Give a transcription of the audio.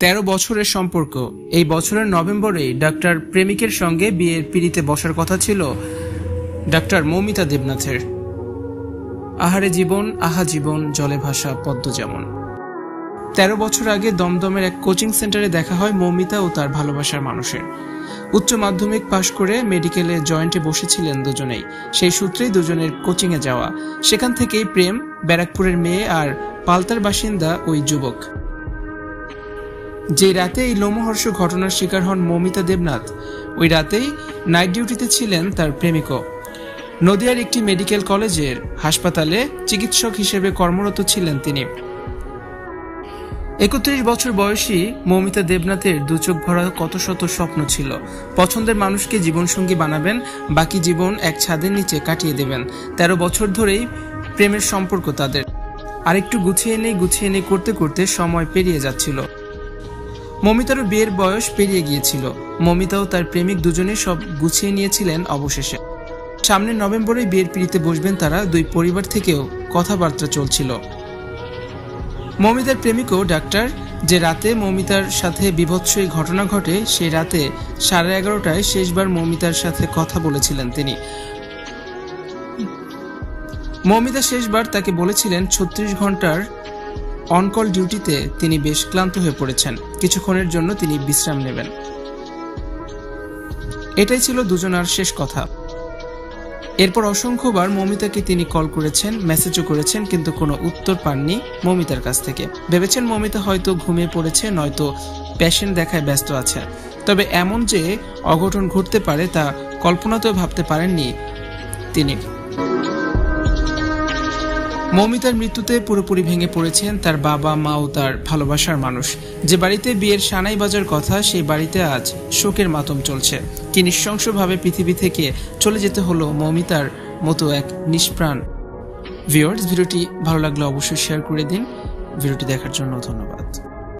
তেরো বছরের সম্পর্ক। এই বছরের নভেম্বরেই ডাক্তার প্রেমিকের সঙ্গে বিয়ের পিড়িতে বসার কথা ছিল ডাক্তার মৌমিতা দেবনাথের। আহারে জীবন, আহা জীবন, জলে ভাসা পদ্ম যেমন। তেরো বছর আগে দমদমের এক কোচিং সেন্টারে দেখা হয় মৌমিতা ও তার ভালোবাসার মানুষের। উচ্চ মাধ্যমিক পাশ করে মেডিকেলে জয়েন্টে বসেছিলেন দুজনেই। সেই সূত্রেই দুজনের কোচিংয়ে যাওয়া। সেখান থেকেই প্রেম, ব্যারাকপুরের মেয়ে আর পালতার বাসিন্দা ওই যুবক। যে রাতে এই লোমহর্ষ ঘটনার শিকার হন মৌমিতা দেবনাথ, ওই রাতেই নাইট ডিউটিতে ছিলেন তার প্রেমিকও। নদিয়ার একটি মেডিকেল কলেজের হাসপাতালে চিকিৎসক হিসেবে কর্মরত ছিলেন তিনি। একত্রিশ বছর বয়সী মৌমিতা দেবনাথের দু চোখ ভরা কত শত স্বপ্ন ছিল। পছন্দের মানুষকে জীবনসঙ্গী বানাবেন, বাকি জীবন এক ছাদের নিচে কাটিয়ে দেবেন। তেরো বছর ধরেই প্রেমের সম্পর্ক তাদের। আরেকটু গুছিয়ে নেই গুছিয়ে নেই করতে করতে সময় পেরিয়ে যাচ্ছিল। মমিতারও বিয়ের বয়স পেরিয়ে গিয়েছিল। মমিতাও তার প্রেমিক দুজনেই সব গুছিয়ে নিয়েছিলেন অবশেষে। সামনের নভেম্বরে বিয়ের পিড়িতে বসবেন তারা, দুই পরিবার থেকেও কথাবার্তা চলছিল। মমিতার প্রেমিকও ডাক্তার। যে রাতে মমিতার সাথে বিভৎস এই ঘটনা ঘটে সেই রাতে সাড়ে এগারোটায় শেষবার মমিতার সাথে কথা বলেছিলেন তিনি। মমিতা শেষবার তাকে বলেছিলেন, ছত্রিশ ঘণ্টার অনকল ডিউটিতে তিনি বেশ ক্লান্ত হয়ে পড়েছেন। কিছুক্ষণের জন্য তিনি বিশ্রাম নেবেন। এটাই ছিল দুজনার শেষ কথা। এরপর অসংখ্যবার মমিতাকে তিনি কল করেছেন, মেসেজও করেছেন, কিন্তু কোনো উত্তর পাননি মমিতার কাছ থেকে। ভেবেছেন মমিতা হয়তো ঘুমিয়ে পড়েছে, নয়তো প্যাশেন্ট দেখায় ব্যস্ত আছে। তবে এমন যে অঘটন ঘটতে পারে তা কল্পনাতেও ভাবতে পারেননি তিনি। মৌমিতার মৃত্যুতে পুরোপুরি ভেঙে পড়েছেন তার বাবা, মা ও তার ভালোবাসার মানুষ। যে বাড়িতে বিয়ের সানাই বাজার কথা, সেই বাড়িতে আজ শোকের মাতম চলছে। কি নিঃশংসভাবে পৃথিবী থেকে চলে যেতে হলো মৌমিতার মতো এক নিষ্প্রাণ। ভিউয়ার্স, ভিডিওটি ভালো লাগলে অবশ্যই শেয়ার করে দিন। ভিডিওটি দেখার জন্য ধন্যবাদ।